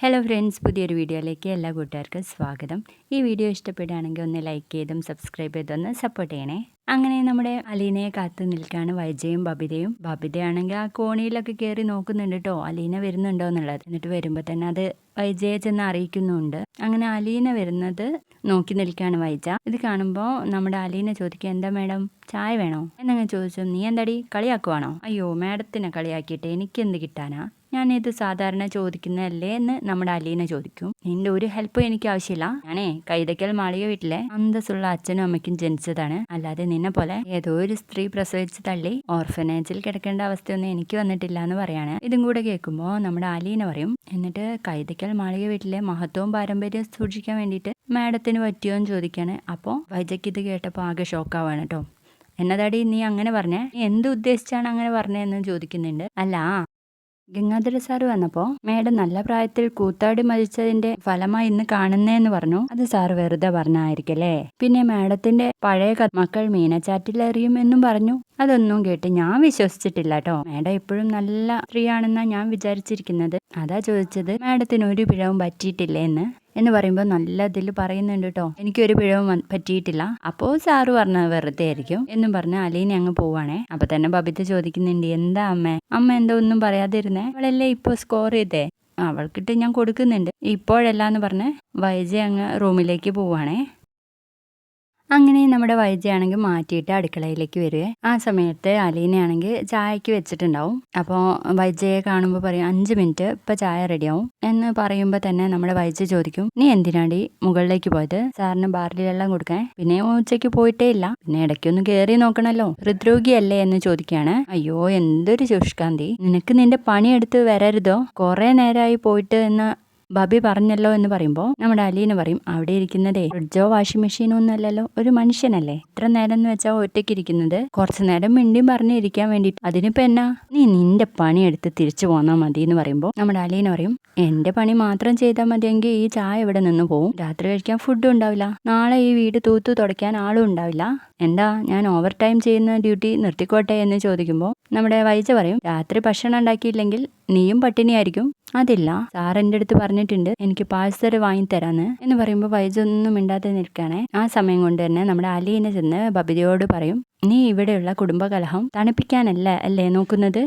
Hello friends പുതിയൊരു വീഡിയോയിലേക്ക് എല്ലാ കൂട്ടുകാർക്കും സ്വാഗതം. ഈ വീഡിയോ ഇഷ്ടപ്പെടുകയാണെങ്കിൽ ഒന്ന് ലൈക്ക് ചെയ്തും സബ്സ്ക്രൈബ് ചെയ്തൊന്ന് സപ്പോർട്ട് ചെയ്യണേ. അങ്ങനെ നമ്മുടെ അലീനയെ കാത്തു നിൽക്കുകയാണ് വൈജയും ബബിതയും. ബബിതയാണെങ്കിൽ ആ കോണിയിലൊക്കെ കയറി നോക്കുന്നുണ്ട് കേട്ടോ അലീന വരുന്നുണ്ടോ എന്നുള്ളത്. എന്നിട്ട് വരുമ്പോൾ തന്നെ അത് വൈജയെ ചെന്ന് അറിയിക്കുന്നുണ്ട്. അങ്ങനെ അലീന വരുന്നത് നോക്കി നിൽക്കുകയാണ് വൈജ. ഇത് കാണുമ്പോൾ നമ്മുടെ അലീന ചോദിക്കുക എന്താ മാഡം ചായ വേണോ? എന്നങ്ങനെ ചോദിച്ചു നീ എന്താടി കളിയാക്കുവാണോ? അയ്യോ മാഡത്തിനെ കളിയാക്കിയിട്ട് എനിക്കെന്ത് കിട്ടാനാ? ഞാനിത് സാധാരണ ചോദിക്കുന്നതല്ലേ എന്ന് നമ്മുടെ അലീന ചോദിക്കും. നിന്റെ ഒരു ഹെൽപ്പും എനിക്ക് ആവശ്യമില്ല. ഞാനേ കൈതക്കൽ മാളിക വീട്ടിലെ അന്തസ്സുള്ള അച്ഛനും അമ്മയ്ക്കും ജനിച്ചതാണ്. അല്ലാതെ നിന്നെ പോലെ ഏതോ ഒരു സ്ത്രീ പ്രസവിച്ച് തള്ളി ഓർഫനേജിൽ കിടക്കേണ്ട അവസ്ഥയൊന്നും എനിക്ക് വന്നിട്ടില്ല എന്ന് പറയാണ്. ഇതും കൂടെ കേൾക്കുമ്പോൾ നമ്മുടെ അലീന പറയും എന്നിട്ട് കൈതക്കൽ മാളിക വീട്ടിലെ മഹത്വവും പാരമ്പര്യവും സൂക്ഷിക്കാൻ വേണ്ടിയിട്ട് മാഡത്തിന് പറ്റിയോ എന്ന് ചോദിക്കാണ്. അപ്പോൾ വൈജയ്ക്ക് ഇത് കേട്ടപ്പോൾ ആകെ ഷോക്കാവാണ് കേട്ടോ എന്നതാടി നീ അങ്ങനെ പറഞ്ഞേ? നീ എന്ത് ഉദ്ദേശിച്ചാണ് അങ്ങനെ പറഞ്ഞതെന്ന് ചോദിക്കുന്നുണ്ട്. അല്ല ഗംഗാധര സാർ വന്നപ്പോ മേഡം നല്ല പ്രായത്തിൽ കൂത്താടി മരിച്ചതിന്റെ ഫലമായി ഇന്ന് കാണുന്നേന്ന് പറഞ്ഞു. അത് സാർ വെറുതെ പറഞ്ഞായിരിക്കല്ലേ? പിന്നെ മാഡത്തിന്റെ പഴയ മക്കൾ മീനച്ചാറ്റിലെറിയും എന്നും പറഞ്ഞു. അതൊന്നും കേട്ട് ഞാൻ വിശ്വസിച്ചിട്ടില്ല കേട്ടോ മാഡം ഇപ്പോഴും നല്ല സ്ത്രീയാണെന്നാ ഞാൻ വിചാരിച്ചിരിക്കുന്നത്. അതാ ചോദിച്ചത് മാഡത്തിന് ഒരു പിഴവും പറ്റിയിട്ടില്ലേ എന്ന് എന്ന് പറയുമ്പോൾ നല്ല ഇതിൽ പറയുന്നുണ്ട് കേട്ടോ എനിക്കൊരു പിഴവ് പറ്റിയിട്ടില്ല. അപ്പോൾ സാറ് പറഞ്ഞത് വെറുതെ ആയിരിക്കും എന്നും പറഞ്ഞ് അലീനെ അങ്ങ് പോവാണേ. അപ്പൊ തന്നെ ബബിത ചോദിക്കുന്നുണ്ട് എന്താ അമ്മ? അമ്മ എന്തോ ഒന്നും പറയാതിരുന്നേ? അവളല്ലേ ഇപ്പോൾ സ്കോർ ചെയ്തേ? അവൾക്കിട്ട് ഞാൻ കൊടുക്കുന്നുണ്ട്. ഇപ്പോഴല്ല എന്ന് പറഞ്ഞ് വൈജ അങ്ങ് റൂമിലേക്ക് പോവാണേ. അങ്ങനെ നമ്മുടെ വൈദ്യയാണെങ്കിൽ മാറ്റിയിട്ട് അടുക്കളയിലേക്ക് വരിക. ആ സമയത്ത് അലീനയാണെങ്കിൽ ചായക്ക് വെച്ചിട്ടുണ്ടാവും. അപ്പോൾ വൈദ്യയെ കാണുമ്പോൾ പറയും അഞ്ച് മിനിറ്റ് ഇപ്പം ചായ റെഡിയാവും. എന്ന് പറയുമ്പോൾ തന്നെ നമ്മുടെ വൈദ്യ ചോദിക്കും നീ എന്തിനാടി മുകളിലേക്ക് പോയത്? സാറിന് ബാറിൽ വെള്ളം കൊടുക്കാൻ. പിന്നെ ഉച്ചയ്ക്ക് പോയിട്ടേ ഇല്ല. പിന്നെ ഇടയ്ക്കൊന്ന് കയറി നോക്കണല്ലോ. ഹൃദ്രോഗിയല്ലേ? എന്ന് ചോദിക്കുകയാണ്. അയ്യോ എന്തൊരു ശുഷ്കാന്തി. നിനക്ക് നിന്റെ പണിയെടുത്ത് വരരുതോ? കുറേ നേരമായി പോയിട്ട് എന്ന് ബബി പറഞ്ഞല്ലോ എന്ന് പറയുമ്പോൾ നമ്മുടെ അലീന പറയും അവിടെ ഇരിക്കുന്നതേ ഫ്രിഡ്ജോ വാഷിംഗ് മെഷീനോ ഒന്നല്ലല്ലോ ഒരു മനുഷ്യനല്ലേ? ഇത്ര നേരം എന്ന് വെച്ചാൽ ഒറ്റയ്ക്ക് ഇരിക്കുന്നത്. കുറച്ചു നേരം മിണ്ടിയും പറഞ്ഞിരിക്കാൻ വേണ്ടിട്ട് അതിനിപ്പോ എന്നാ? നീ നിന്റെ പണി എടുത്ത് തിരിച്ചു പോന്നാ മതി എന്ന് പറയുമ്പോൾ നമ്മുടെ അലീന പറയും എന്റെ പണി മാത്രം ചെയ്താൽ മതിയെങ്കിൽ ഈ ചായ ഇവിടെ നിന്ന് പോവും. രാത്രി കഴിക്കാൻ ഫുഡും ഉണ്ടാവില്ല. നാളെ ഈ വീട് തൂത്തു തുടയ്ക്കാൻ ആളും ഉണ്ടാവില്ല. എന്താ ഞാൻ ഓവർ ടൈം ചെയ്യുന്ന ഡ്യൂട്ടി നിർത്തിക്കോട്ടെ? എന്ന് ചോദിക്കുമ്പോൾ നമ്മുടെ വൈജ പറയും രാത്രി ഭക്ഷണം ഉണ്ടാക്കിയില്ലെങ്കിൽ നീയും പട്ടിണിയായിരിക്കും. അതില്ല. സാർ എന്റെ അടുത്ത് പറഞ്ഞിട്ടുണ്ട് എനിക്ക് പാഴ്സൽ വാങ്ങിത്തരാന്ന് എന്ന് പറയുമ്പോൾ വൈജ ഒന്നും മിണ്ടാതെ നിൽക്കുകയാണെ. ആ സമയം കൊണ്ട് തന്നെ നമ്മുടെ അലീനെ ചെന്ന് ബബിതയോട് പറയും നീ ഇവിടെയുള്ള കുടുംബകലഹം തണുപ്പിക്കാനല്ല അല്ലേ നോക്കുന്നത്?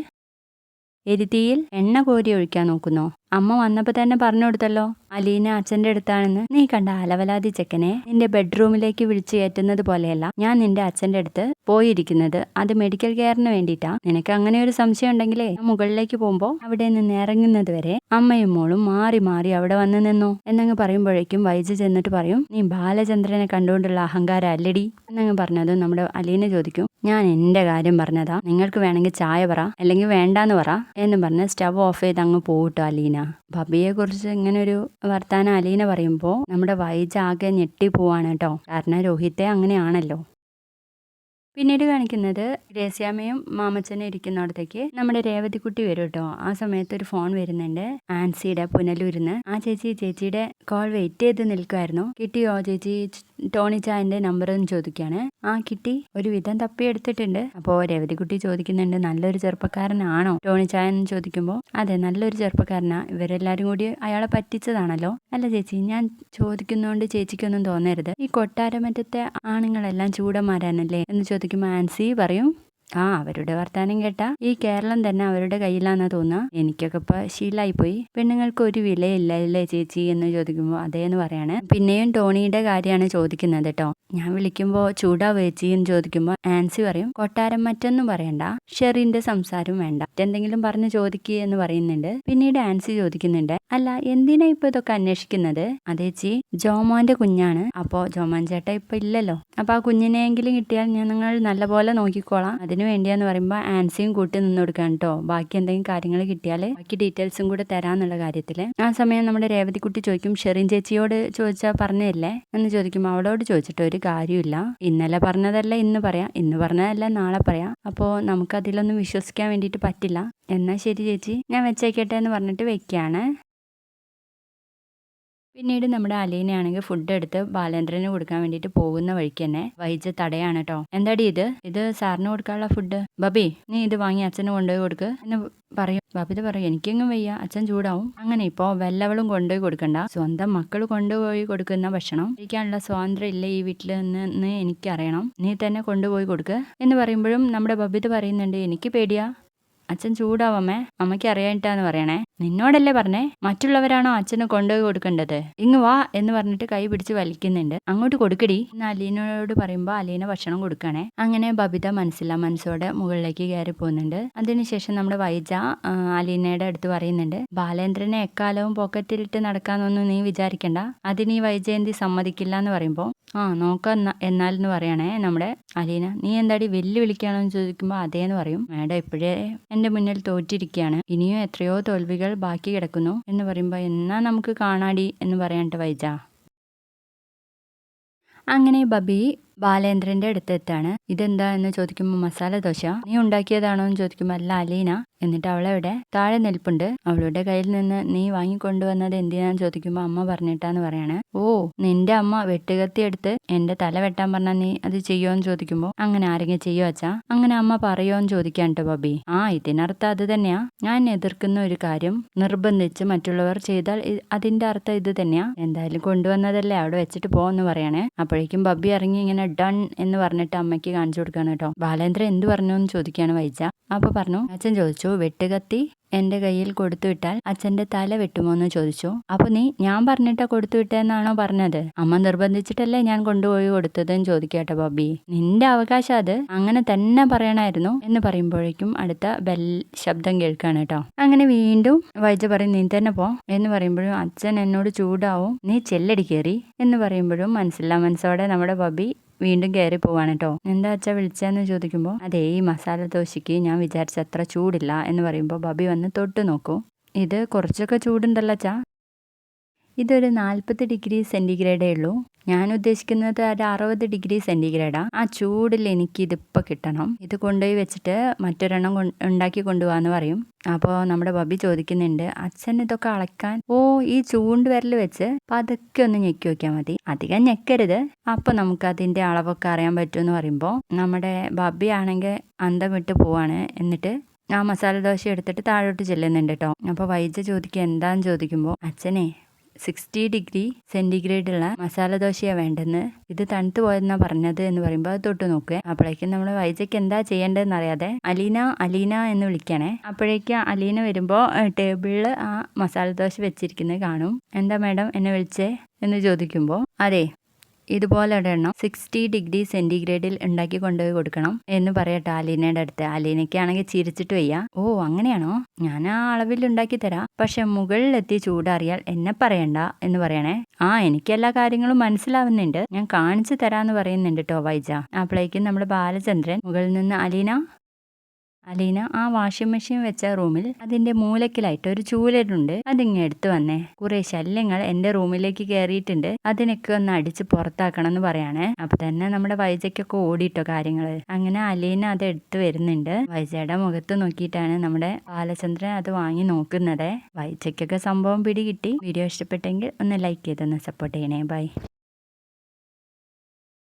എരുതിയിൽ എണ്ണ കോരി ഒഴിക്കാൻ നോക്കുന്നോ. അമ്മ വന്നപ്പോൾ തന്നെ പറഞ്ഞു കൊടുത്തല്ലോ അലീന അച്ഛന്റെ അടുത്താണെന്ന്. നീ കണ്ട അലവലാതി ചെക്കനെ നിന്റെ ബെഡ്റൂമിലേക്ക് വിളിച്ചു കയറ്റുന്നത് പോലെയല്ല ഞാൻ നിന്റെ അച്ഛന്റെ അടുത്ത് പോയിരിക്കുന്നത്. അത് മെഡിക്കൽ കെയറിന് വേണ്ടിയിട്ടാ. നിനക്ക് അങ്ങനെ ഒരു സംശയം ഉണ്ടെങ്കിലേ മുകളിലേക്ക് പോകുമ്പോൾ അവിടെ നിന്ന് ഇറങ്ങുന്നത് വരെ അമ്മയും മോളും മാറി മാറി അവിടെ വന്നു നിന്നു. എന്നങ്ങ് പറയുമ്പോഴേക്കും വൈജു ചെന്നിട്ട് പറയും നീ ബാലചന്ദ്രനെ കണ്ടുകൊണ്ടുള്ള അഹങ്കാരം അല്ലടി എന്നങ്ങ് പറഞ്ഞതും നമ്മുടെ അലീന ചോദിക്കും ഞാൻ എന്റെ കാര്യം പറഞ്ഞതാ? നിങ്ങൾക്ക് വേണമെങ്കിൽ ചായ പറ അല്ലെങ്കിൽ വേണ്ടാന്ന് പറ എന്ന് പറഞ്ഞ് സ്റ്റവ് ഓഫ് ചെയ്ത് അങ്ങ് പോകട്ടോ അലീന. കുറിച്ച് ഇങ്ങനെ ഒരു വർത്താനം അലീന പറയുമ്പോൾ നമ്മുടെ വൈജ ആകെ ഞെട്ടിപ്പോവാണ് കേട്ടോ. കാരണം രോഹിത്തെ അങ്ങനെയാണല്ലോ. പിന്നീട് കാണിക്കുന്നത് രേസ്യാമ്മയും മാമച്ചനും ഇരിക്കുന്നിടത്തേക്ക് നമ്മുടെ രേവതിക്കുട്ടി വരും കേട്ടോ. ആ സമയത്ത് ഒരു ഫോൺ വരുന്നുണ്ട്. ആൻസിയുടെ പുനലൂരിന്ന്. ആ ചേച്ചി ചേച്ചിയുടെ കോൾ വെയിറ്റ് ചെയ്ത് നിൽക്കുമായിരുന്നു കിട്ടിയോ ചേച്ചി? ടോണി ചായന്റെ നമ്പർ എന്ന് ചോദിക്കാണ് ആ കിട്ടി. ഒരു വിധം തപ്പിയെടുത്തിട്ടുണ്ട്. അപ്പോൾ രേവതിക്കുട്ടി ചോദിക്കുന്നുണ്ട് നല്ലൊരു ചെറുപ്പക്കാരനാണോ? ടോണി എന്ന് ചോദിക്കുമ്പോൾ അതെ നല്ലൊരു ചെറുപ്പക്കാരനാ. ഇവരെല്ലാരും കൂടി അയാളെ പറ്റിച്ചതാണല്ലോ. അല്ല ചേച്ചി ഞാൻ ചോദിക്കുന്നതുകൊണ്ട് ചേച്ചിക്കൊന്നും തോന്നരുത്. ഈ കൊട്ടാരമറ്റത്തെ ആണുങ്ങളെല്ലാം ചൂടന്മാരാണല്ലേ? എന്ന് ചോദിക്കുമ്പോൾ ആൻസി പറയും ആ അവരുടെ വർത്താനം കേട്ടാ. ഈ കേരളം തന്നെ അവരുടെ കയ്യിലാണെന്ന് തോന്നുക എനിക്കൊക്കെ ഇപ്പൊ ശീലായി പോയി പെണ്ണുങ്ങൾക്ക് ഒരു വിലയില്ല അല്ലേ ചേച്ചി എന്ന് ചോദിക്കുമ്പോൾ അതേന്ന് പറയാണ്. പിന്നെയും ടോണിയുടെ കാര്യമാണ് ചോദിക്കുന്നത് കേട്ടോ. ഞാൻ വിളിക്കുമ്പോൾ ചൂടാ വേച്ചി എന്ന് ചോദിക്കുമ്പോൾ ആൻസി പറയും കൊട്ടാരം മറ്റൊന്നും പറയണ്ട ഷെറിന്റെ സംസാരം വേണ്ട. എന്തെങ്കിലും പറഞ്ഞ് ചോദിക്കുക എന്ന് പറയുന്നുണ്ട്. പിന്നീട് ആൻസി ചോദിക്കുന്നുണ്ട് അല്ല എന്തിനാ ഇപ്പൊ ഇതൊക്കെ അന്വേഷിക്കുന്നത്? അതേച്ചി ജോമോന്റെ കുഞ്ഞാണ്. അപ്പോ ജോമോൻ ചേട്ടാ ഇപ്പൊ ഇല്ലല്ലോ. അപ്പൊ ആ കുഞ്ഞിനെയെങ്കിലും കിട്ടിയാൽ ഞാൻ നിങ്ങൾ നല്ലപോലെ നോക്കിക്കോളാം. അതിനു വേണ്ടിയാന്ന് പറയുമ്പോൾ ആൻസിയും കൂട്ടി നിന്ന് കൊടുക്കാൻ കേട്ടോ ബാക്കി എന്തെങ്കിലും കാര്യങ്ങൾ കിട്ടിയാൽ ബാക്കി ഡീറ്റെയിൽസും കൂടെ തരാന്നുള്ള കാര്യത്തിൽ ആ സമയം നമ്മുടെ രേവതിക്കുട്ടി ചോദിക്കും ഷെറിൻ ചേച്ചിയോട് ചോദിച്ചാൽ പറഞ്ഞതല്ലേ? എന്ന് ചോദിക്കുമ്പോൾ അവളോട് ചോദിച്ചിട്ട് ഒരു കാര്യമില്ല. ഇന്നലെ പറഞ്ഞതല്ല ഇന്ന് പറയാം. ഇന്ന് പറഞ്ഞതല്ല നാളെ പറയാം. അപ്പോൾ നമുക്കതിലൊന്നും വിശ്വസിക്കാൻ വേണ്ടിയിട്ട് പറ്റില്ല. എന്നാൽ ശരി ചേച്ചി ഞാൻ വെച്ചേക്കട്ടെ എന്ന് പറഞ്ഞിട്ട് വെക്കുകയാണ് പിന്നീട് നമ്മുടെ അലീനയാണെങ്കിൽ ഫുഡ് എടുത്ത് ബാലേന്ദ്രന് കൊടുക്കാൻ വേണ്ടിയിട്ട് പോകുന്ന വഴിക്ക് തന്നെ വൈജ തടയാണ് കേട്ടോ. എന്താടി ഇത്? ഇത് സാറിന് കൊടുക്കാനുള്ള ഫുഡ് ബബി നീ ഇത് വാങ്ങി അച്ഛന് കൊണ്ടുപോയി കൊടുക്ക്. എന്ന് പറയും. ബബിത് പറയും എനിക്കെങ്ങും വയ്യ അച്ഛൻ ചൂടാവും. അങ്ങനെ ഇപ്പോ വല്ലവളും കൊണ്ടുപോയി കൊടുക്കണ്ട. സ്വന്തം മക്കൾ കൊണ്ടുപോയി കൊടുക്കുന്ന ഭക്ഷണം കഴിക്കാനുള്ള സ്വാതന്ത്ര്യം ഇല്ല ഈ വീട്ടിൽ നിന്ന് എനിക്കറിയണം. നീ തന്നെ കൊണ്ടുപോയി കൊടുക്ക്. എന്ന് പറയുമ്പോഴും നമ്മുടെ ബബിത് പറയുന്നുണ്ട് എനിക്ക് പേടിയാ. അച്ഛൻ ചൂടാവമ്മേ. അമ്മയ്ക്ക് അറിയാനിട്ടാന്ന് പറയണേ. നിന്നോടല്ലേ പറഞ്ഞേ? മറ്റുള്ളവരാണോ അച്ഛന് കൊണ്ടുപോയി കൊടുക്കേണ്ടത്? ഇങ്ങ് വാ എന്ന് പറഞ്ഞിട്ട് കൈ പിടിച്ച് വലിക്കുന്നുണ്ട്. അങ്ങോട്ട് കൊടുക്കടി. എന്ന് അലീനയോട് പറയുമ്പോൾ അലീന ഭക്ഷണം കൊടുക്കണേ. അങ്ങനെ ബബിത മനസ്സില്ല മനസ്സോടെ മുകളിലേക്ക് കയറി പോകുന്നുണ്ട്. അതിനുശേഷം നമ്മുടെ വൈജ അലീനയുടെ അടുത്ത് പറയുന്നുണ്ട്. ബാലേന്ദ്രനെ എക്കാലവും പോക്കറ്റിലിട്ട് നടക്കാന്നൊന്നും നീ വിചാരിക്കണ്ട. അതിന് ഈ വൈജയന്തി സമ്മതിക്കില്ല എന്ന് പറയുമ്പോൾ ആ നോക്കാം എന്നാൽ എന്ന് പറയണേ നമ്മുടെ അലീന. നീ എന്താടി വെല്ലുവിളിക്കുകയാണോ എന്ന് ചോദിക്കുമ്പോൾ അതേന്ന് പറയും. മേഡം ഇപ്പോഴേ എന്റെ മുന്നിൽ തോറ്റിരിക്കുകയാണ്. ഇനിയും എത്രയോ തോൽവികൾ ബാക്കി കിടക്കുന്നു എന്ന് പറയുമ്പോൾ എന്നാ നമുക്ക് കാണാടി എന്ന് പറയാണ്ട് വൈജ. അങ്ങനെ ബബി ബാലേന്ദ്രന്റെ അടുത്തെത്താണ്. ഇതെന്താ എന്ന് ചോദിക്കുമ്പോൾ മസാല ദോശ. നീ ഉണ്ടാക്കിയതാണോ എന്ന് ചോദിക്കുമ്പോൾ അല്ല അലീന. എന്നിട്ട് അവളവിടെ താഴെ നിൽപ്പുണ്ട്. അവളുടെ കയ്യിൽ നിന്ന് നീ വാങ്ങിക്കൊണ്ടുവന്നത് എന്തിനാന്ന് ചോദിക്കുമ്പോൾ അമ്മ പറഞ്ഞിട്ടാന്ന് പറയാണ്. ഓ നിന്റെ അമ്മ വെട്ടുകത്തി എടുത്ത് എന്റെ തല വെട്ടാൻ പറഞ്ഞാൽ നീ അത് ചെയ്യുമോന്ന് ചോദിക്കുമ്പോൾ അങ്ങനെ ആരെങ്കിലും ചെയ്യോ അച്ഛാ? അങ്ങനെ അമ്മ പറയുമോന്ന് ചോദിക്കാൻ കേട്ടോ ബബി. ആ ഇതിനർത്ഥം അത് തന്നെയാ. ഞാൻ എതിർക്കുന്ന ഒരു കാര്യം നിർബന്ധിച്ച് മറ്റുള്ളവർ ചെയ്താൽ അതിന്റെ അർത്ഥം ഇത് തന്നെയാ. എന്തായാലും കൊണ്ടുവന്നതല്ലേ അവിടെ വെച്ചിട്ട് പോന്ന് പറയണേ. അപ്പോഴേക്കും ബബി ഇറങ്ങി ഇങ്ങനെ ഡൺ എന്ന് പറഞ്ഞിട്ട് അമ്മയ്ക്ക് കാണിച്ചു കൊടുക്കാണ് കേട്ടോ ബാലേന്ദ്രൻ എന്ത് പറഞ്ഞു എന്ന് ചോദിക്കാണ് വൈജ. അപ്പൊ പറഞ്ഞു അച്ഛൻ ചോദിച്ചു വെട്ടുകത്തി എന്റെ കയ്യിൽ കൊടുത്തു വിട്ടാൽ അച്ഛന്റെ തല വെട്ടുമോന്ന് ചോദിച്ചു. അപ്പൊ നീ ഞാൻ പറഞ്ഞിട്ടാ കൊടുത്തു വിട്ടെന്നാണോ പറഞ്ഞത്? അമ്മ നിർബന്ധിച്ചിട്ടല്ലേ ഞാൻ കൊണ്ടുപോയി കൊടുത്തതെന്ന് ചോദിക്കട്ടെ ബോബി. നിന്റെ അവകാശം അത്. അങ്ങനെ തന്നെ പറയണായിരുന്നു എന്ന് പറയുമ്പോഴേക്കും അടുത്ത ബെൽ ശബ്ദം കേൾക്കാണ് കേട്ടോ. അങ്ങനെ വീണ്ടും വൈദ്യ പറയും നീ തന്നെ പോ എന്ന് പറയുമ്പോഴും അച്ഛൻ എന്നോട് ചൂടാവും നീ ചെല്ലടി കയറി എന്ന് പറയുമ്പോഴും മനസ്സില്ല മനസ്സോടെ നമ്മുടെ ബബി വീണ്ടും കയറി പോവാണ് കേട്ടോ എന്താ അച്ഛാ വിളിച്ചതെന്ന് ചോദിക്കുമ്പോൾ അതെ ഈ മസാല ദോശയ്ക്ക് ഞാൻ വിചാരിച്ച അത്ര ചൂടില്ല എന്ന് പറയുമ്പോൾ ബബി വന്ന് തൊട്ട് നോക്കൂ. ഇത് കുറച്ചൊക്കെ ചൂടുണ്ടല്ലോ അച്ഛാ. ഇതൊരു നാൽപ്പത് ഡിഗ്രി സെന്റിഗ്രേഡേ ഉള്ളൂ. ഞാൻ ഉദ്ദേശിക്കുന്നത് ഒരു അറുപത് ഡിഗ്രി സെന്റിഗ്രേഡാണ് ആ ചൂടിൽ എനിക്ക് ഇതിപ്പോൾ കിട്ടണം. ഇത് കൊണ്ടുപോയി വെച്ചിട്ട് മറ്റൊരെണ്ണം ഉണ്ടാക്കി കൊണ്ടുപോകാന്ന് പറയും. അപ്പോൾ നമ്മുടെ ബബി ചോദിക്കുന്നുണ്ട് അച്ഛൻ ഇതൊക്കെ അളക്കാൻ? ഓ ഈ ചൂണ്ട് വിരൽ വെച്ച് പതുക്കെ ഒന്ന് ഞെക്കി നോക്കിയാൽ മതി. അധികം ഞെക്കരുത്. അപ്പോൾ നമുക്ക് അതിന്റെ അളവൊക്കെ അറിയാൻ പറ്റുമെന്ന് പറയുമ്പോൾ നമ്മുടെ ബബി ആണെങ്കിൽ അന്തം വിട്ട് പോവാണ്. എന്നിട്ട് ആ മസാല ദോശ എടുത്തിട്ട് താഴോട്ട് ചെല്ലുന്നുണ്ട് കേട്ടോ അപ്പോൾ വൈദ്യ ചോദിക്കുക എന്താന്ന് ചോദിക്കുമ്പോൾ അച്ഛനെ സിക്സ്റ്റി ഡിഗ്രി സെന്റിഗ്രേഡുള്ള മസാല ദോശയാണ് വേണ്ടെന്ന്. ഇത് തണുത്തു പോയെന്നാണ് പറഞ്ഞത് എന്ന് പറയുമ്പോൾ അത് തൊട്ട് നോക്കുക അപ്പോഴേക്കും നമ്മൾ വൈജയ്ക്ക് എന്താ ചെയ്യേണ്ടതെന്ന് അറിയാതെ അലീന അലീന എന്ന് വിളിക്കണേ. അപ്പോഴേക്കും അലീന വരുമ്പോൾ ടേബിളിൽ ആ മസാല ദോശ വെച്ചിരിക്കുന്നത് കാണും. എന്താ മാഡം എന്നെ വിളിച്ചേ എന്ന് ചോദിക്കുമ്പോൾ അതെ ഇതുപോലെ ഒരെണ്ണം സിക്സ്റ്റി ഡിഗ്രി സെന്റിഗ്രേഡിൽ ഉണ്ടാക്കി കൊണ്ടുപോയി കൊടുക്കണം എന്ന് പറയട്ടെ അലീനയുടെ അടുത്ത്. അലീനയ്ക്കാണെങ്കിൽ ചിരിച്ചിട്ട് വയ്യ. ഓ അങ്ങനെയാണോ? ഞാൻ ആ അളവിൽ ഉണ്ടാക്കി തരാം. പക്ഷെ മുകളിലെത്തി ചൂടാറിയാൽ എന്നെ പറയണ്ട എന്ന് പറയണേ. ആ എനിക്ക് എല്ലാ കാര്യങ്ങളും മനസ്സിലാവുന്നുണ്ട്. ഞാൻ കാണിച്ചു തരാന്ന് പറയുന്നുണ്ട് കേട്ടോ വൈജ. അപ്പോഴേക്കും നമ്മുടെ ബാലചന്ദ്രൻ മുകളിൽ നിന്ന് അലീന അലീന ആ വാഷിംഗ് മെഷീൻ വെച്ച റൂമിൽ അതിന്റെ മൂലക്കിലായിട്ട് ഒരു ചൂലരുണ്ട് അതിങ്ങ് എടുത്തു വന്നേ. കുറെ ശല്യങ്ങൾ എന്റെ റൂമിലേക്ക് കയറിയിട്ടുണ്ട് അതിനൊക്കെ ഒന്ന് അടിച്ച് പുറത്താക്കണം എന്ന് പറയാണ്. അപ്പൊ തന്നെ നമ്മുടെ വൈജയ്ക്കൊക്കെ ഓടിയിട്ടോ കാര്യങ്ങൾ. അങ്ങനെ അലീന അത് എടുത്തു വരുന്നുണ്ട്. വൈജയുടെ മുഖത്ത് നോക്കിയിട്ടാണ് നമ്മുടെ ബാലചന്ദ്രൻ അത് വാങ്ങി നോക്കുന്നത്. വൈജയ്ക്കൊക്കെ സംഭവം പിടികിട്ടി. വീഡിയോ ഇഷ്ടപ്പെട്ടെങ്കിൽ ഒന്ന് ലൈക്ക് ചെയ്തൊന്ന് സപ്പോർട്ട് ചെയ്യണേ. ബൈ